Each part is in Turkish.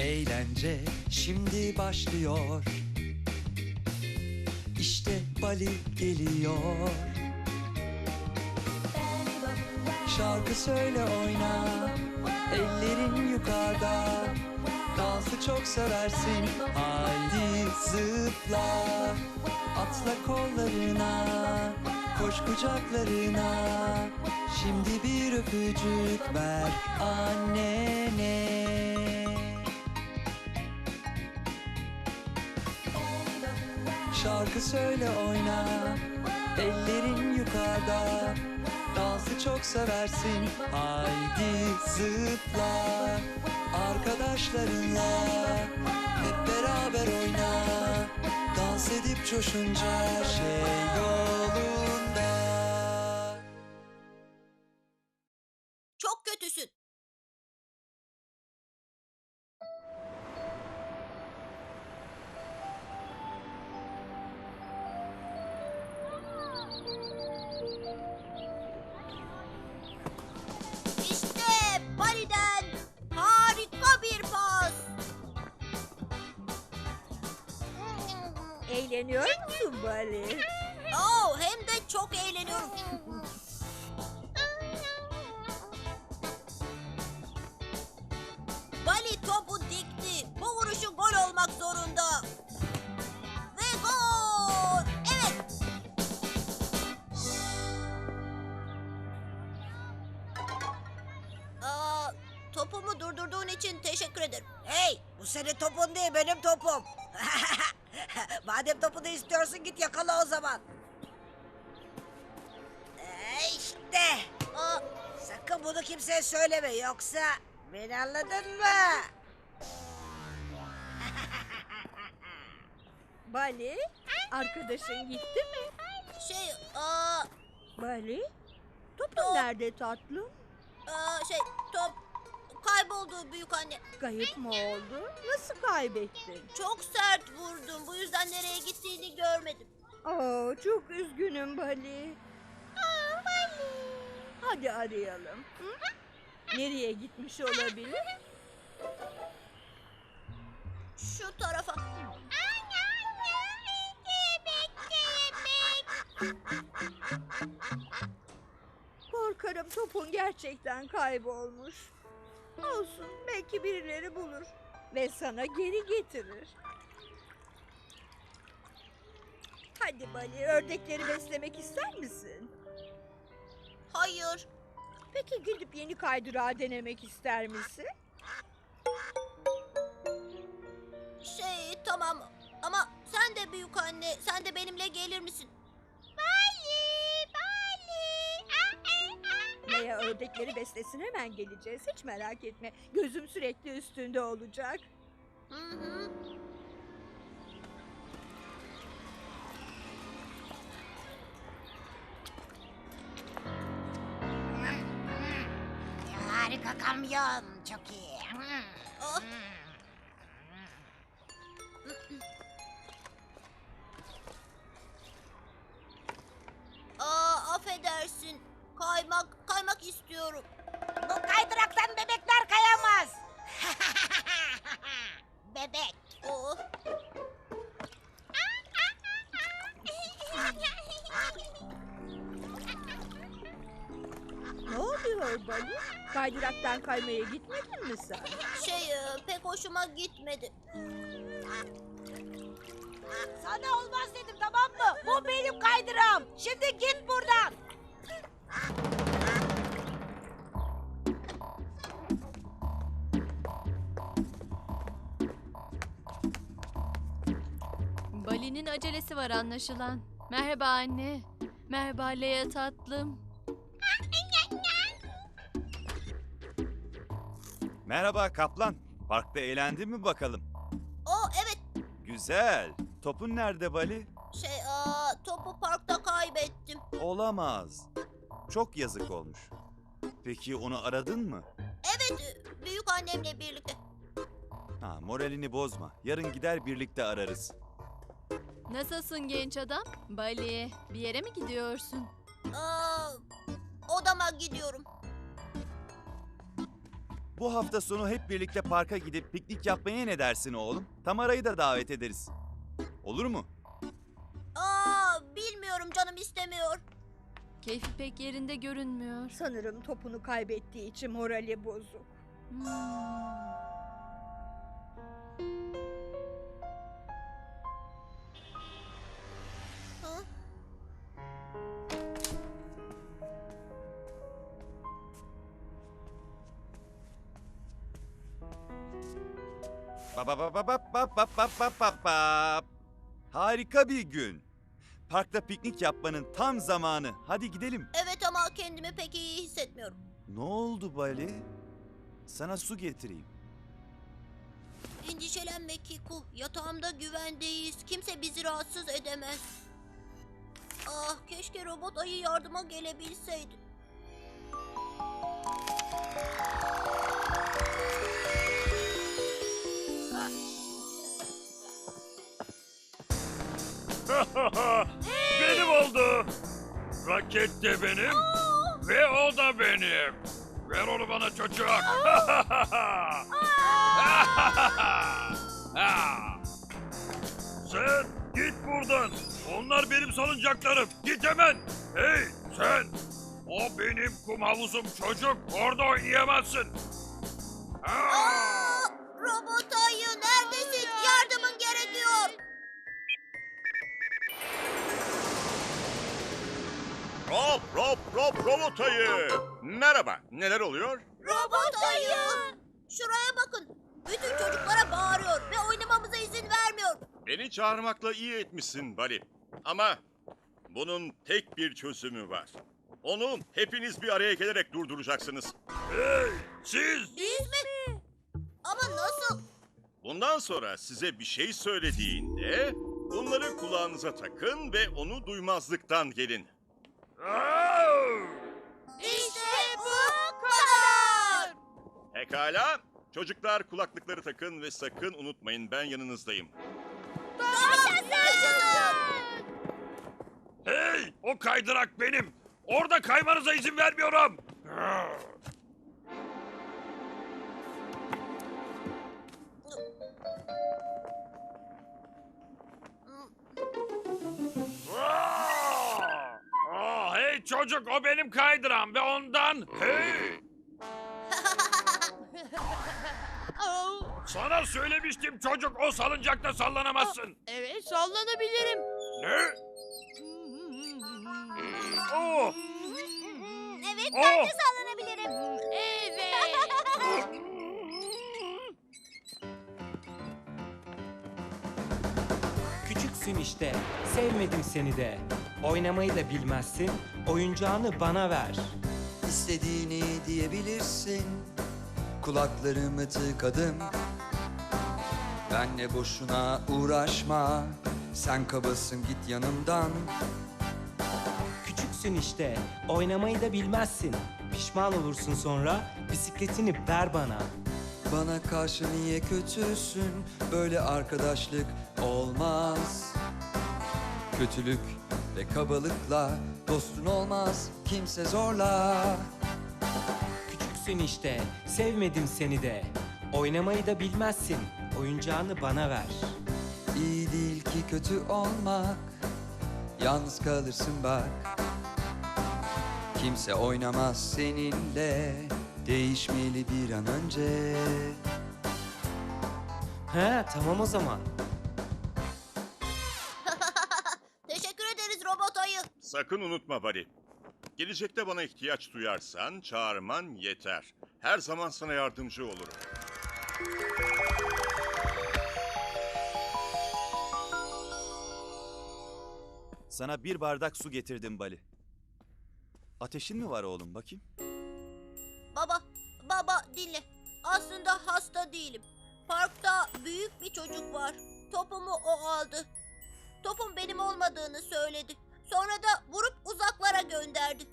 Eğlence şimdi başlıyor. İşte Bali geliyor. Şarkı söyle oyna, ellerin yukarıda. Dansı çok seversin, haydi zıpla. Atla kollarına, koş kucaklarına. Şimdi bir öpücük ver annene. Şarkı söyle oyna. Ellerin yukarıda. Dansı çok seversin. Haydi zıpla. Arkadaşlarınla Hep beraber oyna. Dans edip coşunca şey yolunda Eğleniyor musun Bali? Oo, hem de çok eğleniyorum. Bali topu dikti. Bu vuruşu gol olmak zorunda. Ve gol! Evet. Aa, topumu durdurduğun için teşekkür ederim. Hey bu senin topun değil benim topum. Madem topunu istiyorsun git yakala o zaman. Ee, işte. Aa, Sakın bunu kimseye söyleme yoksa beni anladın mı? Bali, arkadaşın gitti mi? şey, aa, Bali, topun nerede tatlım? aa, şey, top kayboldu büyük anne. Kayıp mı oldu? Nasıl kaybettin? Çok sert vurdum. Bu yüzden nereye gittiğini görmedim. Oo, çok üzgünüm Bali. Hadi arayalım. Hı? Nereye gitmiş olabilir? Şu tarafa. Korkarım topun gerçekten kaybolmuş. Olsun, belki birileri bulur ve sana geri getirir. Hadi Bali, ördekleri beslemek ister misin? Hayır. Peki gidip yeni kaydırağı denemek ister misin? Şey tamam. Ama sen de büyük anne. Sen de benimle gelir misin? Ördekleri beslesin hemen geleceğiz. Hiç merak etme. Gözüm sürekli üstünde olacak. Hı hı. Harika kamyon çok iyi. Ah, Aa, affedersin. Kaymak, kaymak istiyorum. Bu kaydıraktan bebekler kayamaz. Bebek. Oh. Ne oluyor Bali? Kaydıraktan kaymaya gitmedin mi sen? Şey e, pek hoşuma gitmedi. Sana olmaz dedim tamam mı? Bu benim kaydırağım. Şimdi git buradan. Bali'nin acelesi var anlaşılan. Merhaba anne. Merhaba Leya tatlım. Merhaba kaplan. Parkta eğlendin mi bakalım? Oh evet Güzel. Topun nerede Bali? şey aa, topu parkta kaybettim. Olamaz. Çok yazık olmuş. Peki onu aradın mı? Evet büyük annemle birlikte. Ha, moralini bozma. Yarın gider birlikte ararız. Nasılsın genç adam? Bali, bir yere mi gidiyorsun? Aa, odama gidiyorum. Bu hafta sonu hep birlikte parka gidip piknik yapmaya ne dersin oğlum? Tamara'yı da davet ederiz. Olur mu? Aa, bilmiyorum canım istemiyor. Keyfi pek yerinde görünmüyor. Sanırım topunu kaybettiği için morali bozuk. Hmm. Ba ba ba ba ba ba ba ba ba ba ba. Harika bir gün. Parkta piknik yapmanın tam zamanı. Hadi gidelim. Evet ama kendimi pek iyi hissetmiyorum. Ne oldu Bali? Sana su getireyim. Endişelenme Kiku. Yatağımda güvendeyiz. Kimse bizi rahatsız edemez. Ah keşke robot ayı yardıma gelebilseydi. benim oldu. Raket de benim ve o da benim. Ver onu bana çocuk. sen git buradan. Onlar benim salıncaklarım. Git hemen. Hey sen. O benim kum havuzum çocuk. Orada oynayamazsın. Robot ayı Rob, Rob, Rob, robot ayı. Merhaba, neler oluyor? Robot ayı. Şuraya bakın. Bütün çocuklara bağırıyor ve oynamamıza izin vermiyor. Beni çağırmakla iyi etmişsin Bali. Ama bunun tek bir çözümü var. Onu hepiniz bir araya gelerek durduracaksınız. Hey siz. Biz mi? Ama nasıl? Bundan sonra size bir şey söylediğinde bunları kulağınıza takın ve onu duymazlıktan gelin. İşte bu kadar. Pekala. Çocuklar kulaklıkları takın ve sakın unutmayın ben yanınızdayım. Hey o kaydırak benim. Orada kaymanıza izin vermiyorum. Çocuk o benim kaydıram ve ondan hey. Sana söylemiştim çocuk o salıncakta sallanamazsın. Evet sallanabilirim. Ne? Oh! Evet Oh! sallanabilirim. Evet. Küçüksün işte, sevmedim seni de. Oynamayı da bilmezsin, oyuncağını bana ver. İstediğini diyebilirsin Kulaklarımı tıkadım Benle boşuna uğraşma Sen kabasın git yanımdan Küçüksün işte, oynamayı da bilmezsin. Pişman olursun sonra, bisikletini ver bana. Bana karşı niye kötüsün Böyle arkadaşlık olmaz Kötülük ve kabalıkla Dostun olmaz kimse zorla Küçüksün işte, sevmedim seni de. Oynamayı da bilmezsin, oyuncağını bana ver. İyi değil ki kötü olmak Yalnız kalırsın bak Kimse oynamaz seninle Değişmeli bir an önce He, tamam o zaman. Sakın unutma Bali. Gelecekte bana ihtiyaç duyarsan çağırman yeter. Her zaman sana yardımcı olurum. Sana bir bardak su getirdim Bali. Ateşin mi var oğlum bakayım? Baba, baba dinle. Aslında hasta değilim. Parkta büyük bir çocuk var. Topumu o aldı. Topun benim olmadığını söyledi. Sonra da vurup uzaklara gönderdi.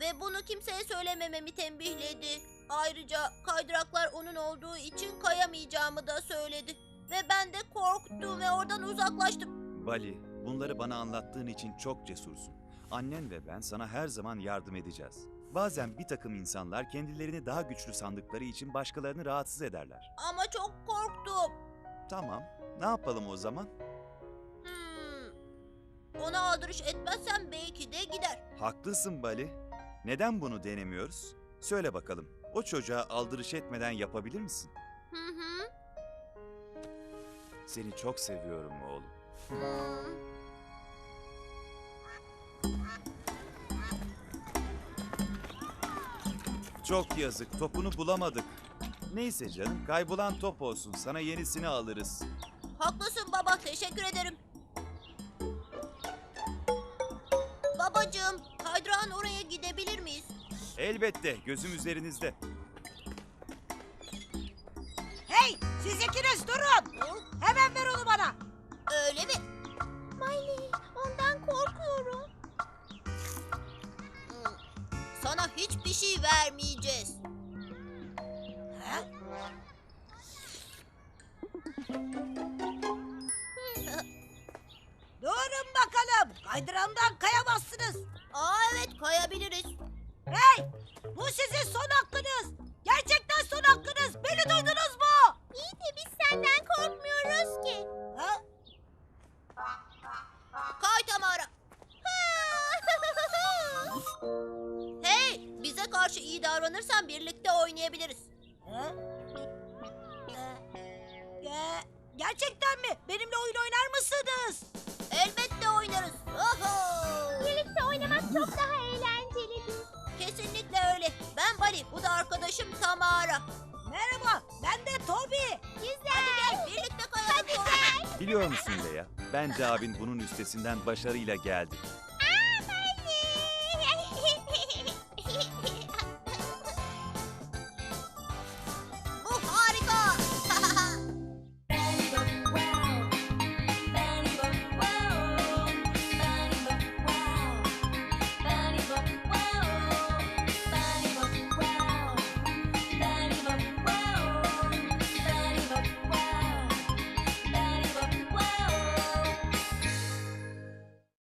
Ve bunu kimseye söylemememi tembihledi. Ayrıca kaydıraklar onun olduğu için kayamayacağımı da söyledi. Ve ben de korktum ve oradan uzaklaştım. Bali, bunları bana anlattığın için çok cesursun. Annen ve ben sana her zaman yardım edeceğiz. Bazen bir takım insanlar kendilerini daha güçlü sandıkları için başkalarını rahatsız ederler. Ama çok korktum. Tamam, ne yapalım o zaman? Ona aldırış etmezsem belki de gider. Haklısın Bali. Neden bunu denemiyoruz? Söyle bakalım, o çocuğa aldırış etmeden yapabilir misin? Hı hı. Seni çok seviyorum oğlum. Hmm. Çok yazık, topunu bulamadık. Neyse canım, kaybolan top olsun. Sana yenisini alırız. Haklısın baba, teşekkür ederim. Babacığım, kaydırağın oraya gidebilir miyiz? Elbette, gözüm üzerinizde. Hey siz ikiniz durun. Hemen ver son hakkınız. Gerçekten son hakkınız. Beni duydunuz mu? İyi de biz senden korkmuyoruz ki. Ha? Kay Tamara. hey, bize karşı iyi davranırsan birlikte oynayabiliriz. Ha? Ge- gerçekten mi? Benimle oyun oynar mısınız? Elbette oynarız. Oho! Birlikte oynamak çok daha eğlencelidir. Bali, bu da arkadaşım Tamara. Merhaba, ben de Toby. Güzel. Hadi gel, birlikte kayalım. Hadi gel. Biliyor musun Leya? Bence abin bunun üstesinden başarıyla geldi.